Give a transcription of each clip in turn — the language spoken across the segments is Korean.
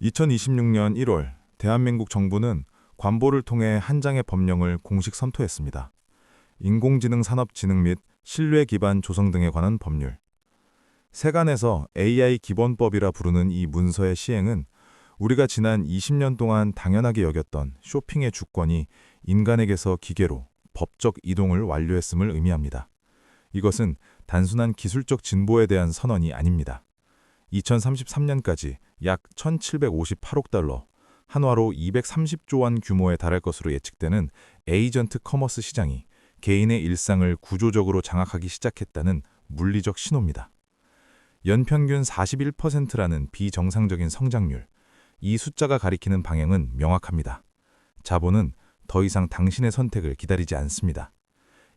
2026년 1월 대한민국 정부는 관보를 통해 한 장의 법령을 공식 선포했습니다. 인공지능 산업 진흥 및 신뢰 기반 조성 등에 관한 법률. 세간에서 AI 기본법이라 부르는 이 문서의 시행은 우리가 지난 20년 동안 당연하게 여겼던 쇼핑의 주권이 인간에게서 기계로 법적 이동을 완료했음을 의미합니다. 이것은 단순한 기술적 진보에 대한 선언이 아닙니다. 2033년까지 약 1,758억 달러, 한화로 230조 원 규모에 달할 것으로 예측되는 에이전트 커머스 시장이 개인의 일상을 구조적으로 장악하기 시작했다는 물리적 신호입니다. 연평균 41%라는 비정상적인 성장률, 이 숫자가 가리키는 방향은 명확합니다. 자본은 더 이상 당신의 선택을 기다리지 않습니다.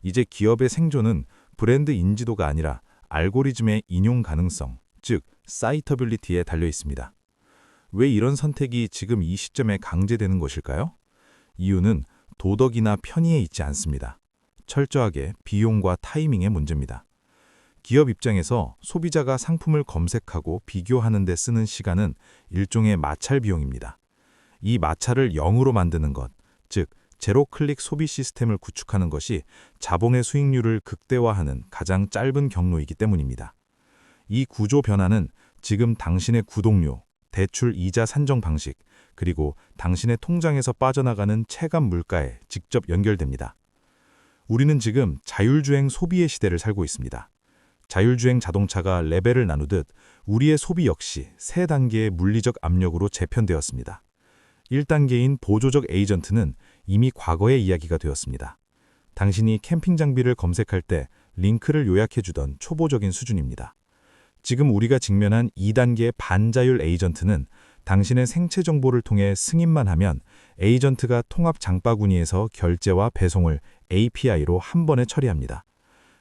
이제 기업의 생존은 브랜드 인지도가 아니라 알고리즘의 인용 가능성, 즉 사이터빌리티에 달려 있습니다. 왜 이런 선택이 지금 이 시점에 강제되는 것일까요? 이유는 도덕이나 편의에 있지 않습니다. 철저하게 비용과 타이밍의 문제입니다. 기업 입장에서 소비자가 상품을 검색하고 비교하는 데 쓰는 시간은 일종의 마찰 비용입니다. 이 마찰을 0으로 만드는 것, 즉 제로 클릭 소비 시스템을 구축하는 것이 자본의 수익률을 극대화하는 가장 짧은 경로이기 때문입니다. 이 구조 변화는 지금 당신의 구독료, 대출 이자 산정 방식, 그리고 당신의 통장에서 빠져나가는 체감 물가에 직접 연결됩니다. 우리는 지금 자율주행 소비의 시대를 살고 있습니다. 자율주행 자동차가 레벨을 나누듯 우리의 소비 역시 세 단계의 물리적 압력으로 재편되었습니다. 1단계인 보조적 에이전트는 이미 과거의 이야기가 되었습니다. 당신이 캠핑 장비를 검색할 때 링크를 요약해주던 초보적인 수준입니다. 지금 우리가 직면한 2단계 반자율 에이전트는 당신의 생체 정보를 통해 승인만 하면 에이전트가 통합 장바구니에서 결제와 배송을 API로 한 번에 처리합니다.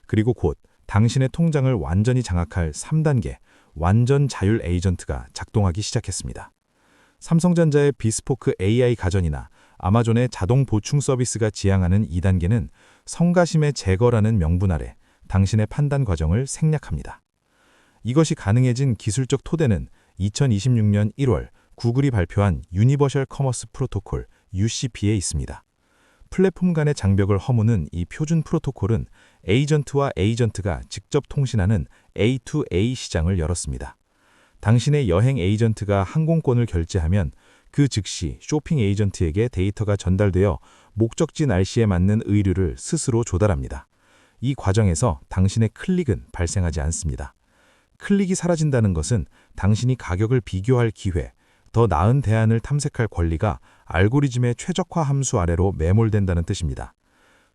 그리고 곧 당신의 통장을 완전히 장악할 3단계 완전 자율 에이전트가 작동하기 시작했습니다. 삼성전자의 비스포크 AI 가전이나 아마존의 자동 보충 서비스가 지향하는 2단계는 성가심의 제거라는 명분 아래 당신의 판단 과정을 생략합니다. 이것이 가능해진 기술적 토대는 2026년 1월 구글이 발표한 유니버셜 커머스 프로토콜 UCP에 있습니다. 플랫폼 간의 장벽을 허무는 이 표준 프로토콜은 에이전트와 에이전트가 직접 통신하는 A2A 시장을 열었습니다. 당신의 여행 에이전트가 항공권을 결제하면 그 즉시 쇼핑 에이전트에게 데이터가 전달되어 목적지 날씨에 맞는 의류를 스스로 조달합니다. 이 과정에서 당신의 클릭은 발생하지 않습니다. 클릭이 사라진다는 것은 당신이 가격을 비교할 기회, 더 나은 대안을 탐색할 권리가 알고리즘의 최적화 함수 아래로 매몰된다는 뜻입니다.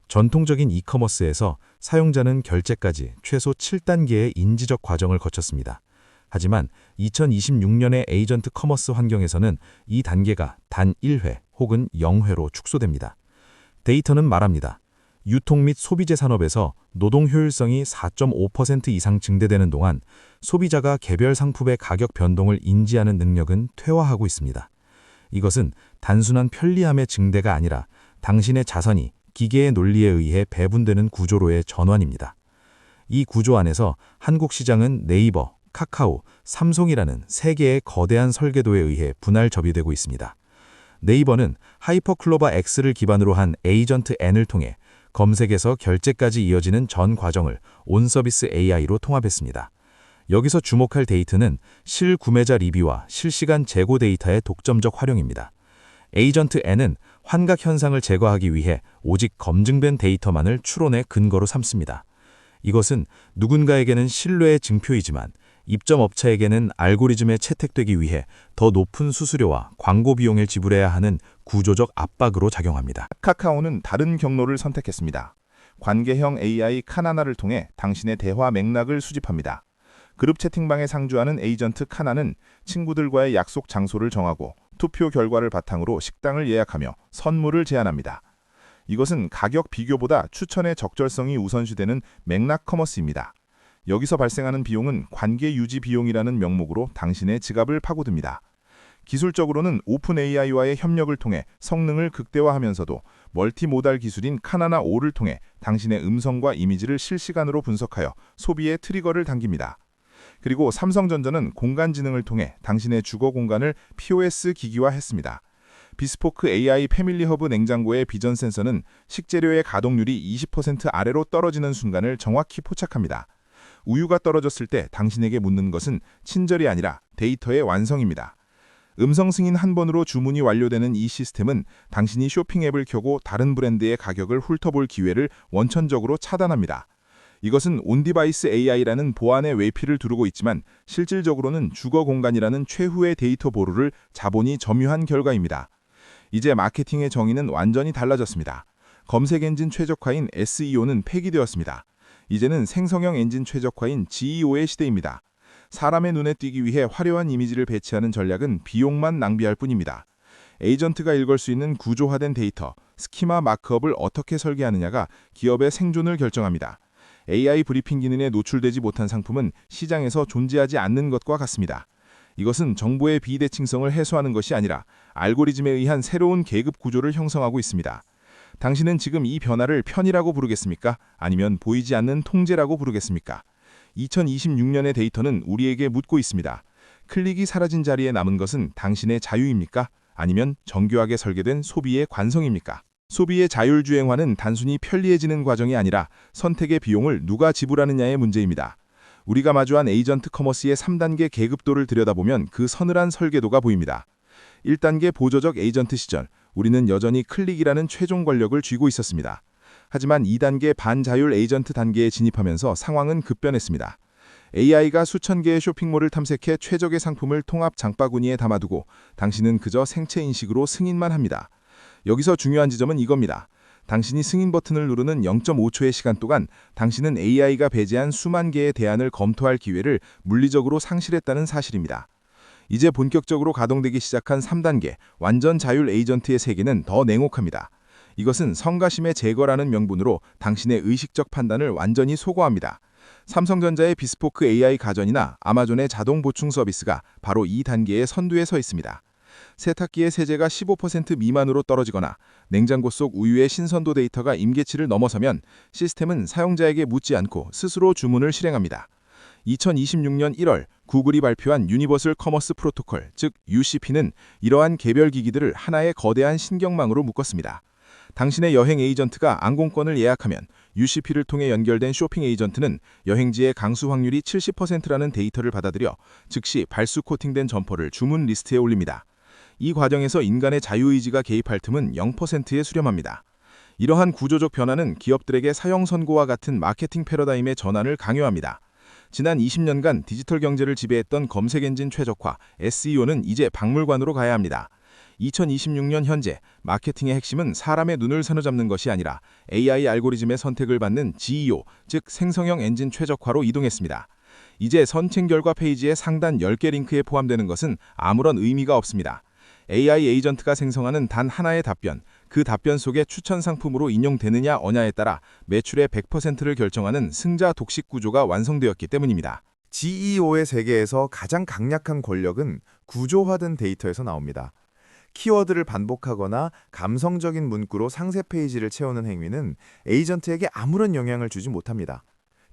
전통적인 이커머스에서 사용자는 결제까지 최소 7단계의 인지적 과정을 거쳤습니다. 하지만 2026년의 에이전트 커머스 환경에서는 이 단계가 단 1회 혹은 0회로 축소됩니다. 데이터는 말합니다. 유통 및 소비재 산업에서 노동 효율성이 4.5% 이상 증대되는 동안 소비자가 개별 상품의 가격 변동을 인지하는 능력은 퇴화하고 있습니다. 이것은 단순한 편리함의 증대가 아니라 당신의 자선이 기계의 논리에 의해 배분되는 구조로의 전환입니다. 이 구조 안에서 한국 시장은 네이버, 카카오, 삼송이라는 세 개의 거대한 설계도에 의해 분할 접이되고 있습니다. 네이버는 하이퍼클로바 X를 기반으로 한 에이전트 N을 통해 검색에서 결제까지 이어지는 전 과정을 온서비스 AI로 통합했습니다. 여기서 주목할 데이터는 실구매자 리뷰와 실시간 재고 데이터의 독점적 활용입니다. 에이전트 N은 환각 현상을 제거하기 위해 오직 검증된 데이터만을 추론의 근거로 삼습니다. 이것은 누군가에게는 신뢰의 증표이지만 입점 업체에게는 알고리즘에 채택되기 위해 더 높은 수수료와 광고 비용을 지불해야 하는 구조적 압박으로 작용합니다. 카카오는 다른 경로를 선택했습니다. 관계형 AI 카나나를 통해 당신의 대화 맥락을 수집합니다. 그룹 채팅방에 상주하는 에이전트 카나는 친구들과의 약속 장소를 정하고 투표 결과를 바탕으로 식당을 예약하며 선물을 제안합니다. 이것은 가격 비교보다 추천의 적절성이 우선시되는 맥락 커머스입니다. 여기서 발생하는 비용은 관계 유지 비용이라는 명목으로 당신의 지갑을 파고듭니다. 기술적으로는 오픈 AI와의 협력을 통해 성능을 극대화하면서도 멀티모달 기술인 카나나 5를 통해 당신의 음성과 이미지를 실시간으로 분석하여 소비의 트리거를 당깁니다. 그리고 삼성전자는 공간지능을 통해 당신의 주거 공간을 POS 기기화했습니다. 비스포크 AI 패밀리 허브 냉장고의 비전 센서는 식재료의 가동률이 20% 아래로 떨어지는 순간을 정확히 포착합니다. 우유가 떨어졌을 때 당신에게 묻는 것은 친절이 아니라 데이터의 완성입니다. 음성 승인 한 번으로 주문이 완료되는 이 시스템은 당신이 쇼핑 앱을 켜고 다른 브랜드의 가격을 훑어볼 기회를 원천적으로 차단합니다. 이것은 온디바이스 AI라는 보안의 외피를 두르고 있지만 실질적으로는 주거 공간이라는 최후의 데이터 보루를 자본이 점유한 결과입니다. 이제 마케팅의 정의는 완전히 달라졌습니다. 검색 엔진 최적화인 SEO는 폐기되었습니다. 이제는 생성형 엔진 최적화인 GEO의 시대입니다. 사람의 눈에 띄기 위해 화려한 이미지를 배치하는 전략은 비용만 낭비할 뿐입니다. 에이전트가 읽을 수 있는 구조화된 데이터, 스키마 마크업을 어떻게 설계하느냐가 기업의 생존을 결정합니다. AI 브리핑 기능에 노출되지 못한 상품은 시장에서 존재하지 않는 것과 같습니다. 이것은 정보의 비대칭성을 해소하는 것이 아니라 알고리즘에 의한 새로운 계급 구조를 형성하고 있습니다. 당신은 지금 이 변화를 편이라고 부르겠습니까? 아니면 보이지 않는 통제라고 부르겠습니까? 2026년의 데이터는 우리에게 묻고 있습니다. 클릭이 사라진 자리에 남은 것은 당신의 자유입니까? 아니면 정교하게 설계된 소비의 관성입니까? 소비의 자율주행화는 단순히 편리해지는 과정이 아니라 선택의 비용을 누가 지불하느냐의 문제입니다. 우리가 마주한 에이전트 커머스의 3단계 계급도를 들여다보면 그 서늘한 설계도가 보입니다. 1단계 보조적 에이전트 시절, 우리는 여전히 클릭이라는 최종 권력을 쥐고 있었습니다. 하지만 2단계 반자율 에이전트 단계에 진입하면서 상황은 급변했습니다. AI가 수천 개의 쇼핑몰을 탐색해 최적의 상품을 통합 장바구니에 담아두고 당신은 그저 생체 인식으로 승인만 합니다. 여기서 중요한 지점은 이겁니다. 당신이 승인 버튼을 누르는 0.5초의 시간 동안 당신은 AI가 배제한 수만 개의 대안을 검토할 기회를 물리적으로 상실했다는 사실입니다. 이제 본격적으로 가동되기 시작한 3단계 완전 자율 에이전트의 세계는 더 냉혹합니다. 이것은 성가심의 제거라는 명분으로 당신의 의식적 판단을 완전히 소거합니다. 삼성전자의 비스포크 AI 가전이나 아마존의 자동 보충 서비스가 바로 이 단계의 선두에 서 있습니다. 세탁기의 세제가 15% 미만으로 떨어지거나 냉장고 속 우유의 신선도 데이터가 임계치를 넘어서면 시스템은 사용자에게 묻지 않고 스스로 주문을 실행합니다. 2026년 1월 구글이 발표한 유니버설 커머스 프로토콜, 즉 UCP는 이러한 개별 기기들을 하나의 거대한 신경망으로 묶었습니다. 당신의 여행 에이전트가 항공권을 예약하면 UCP를 통해 연결된 쇼핑 에이전트는 여행지의 강수 확률이 70%라는 데이터를 받아들여 즉시 발수 코팅된 점퍼를 주문 리스트에 올립니다. 이 과정에서 인간의 자유의지가 개입할 틈은 0%에 수렴합니다. 이러한 구조적 변화는 기업들에게 사형 선고와 같은 마케팅 패러다임의 전환을 강요합니다. 지난 20년간 디지털 경제를 지배했던 검색 엔진 최적화 SEO는 이제 박물관으로 가야 합니다. 2026년 현재 마케팅의 핵심은 사람의 눈을 사로잡는 것이 아니라 AI 알고리즘의 선택을 받는 GEO, 즉 생성형 엔진 최적화로 이동했습니다. 이제 선택 결과 페이지의 상단 10개 링크에 포함되는 것은 아무런 의미가 없습니다. AI 에이전트가 생성하는 단 하나의 답변, 그 답변 속에 추천 상품으로 인용되느냐 어냐에 따라 매출의 100%를 결정하는 승자 독식 구조가 완성되었기 때문입니다. GEO의 세계에서 가장 강력한 권력은 구조화된 데이터에서 나옵니다. 키워드를 반복하거나 감성적인 문구로 상세 페이지를 채우는 행위는 에이전트에게 아무런 영향을 주지 못합니다.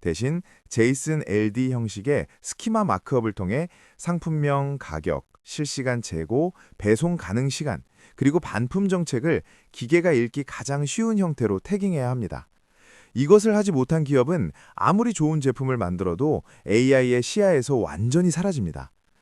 대신 제이슨 LD 형식의 스키마 마크업을 통해 상품명, 가격, 실시간 재고, 배송 가능 시간, 그리고 반품 정책을 기계가 읽기 가장 쉬운 형태로 태깅해야 합니다. 이것을 하지 못한 기업은 아무리 좋은 제품을 만들어도 AI의 시야에서 완전히 사라집니다.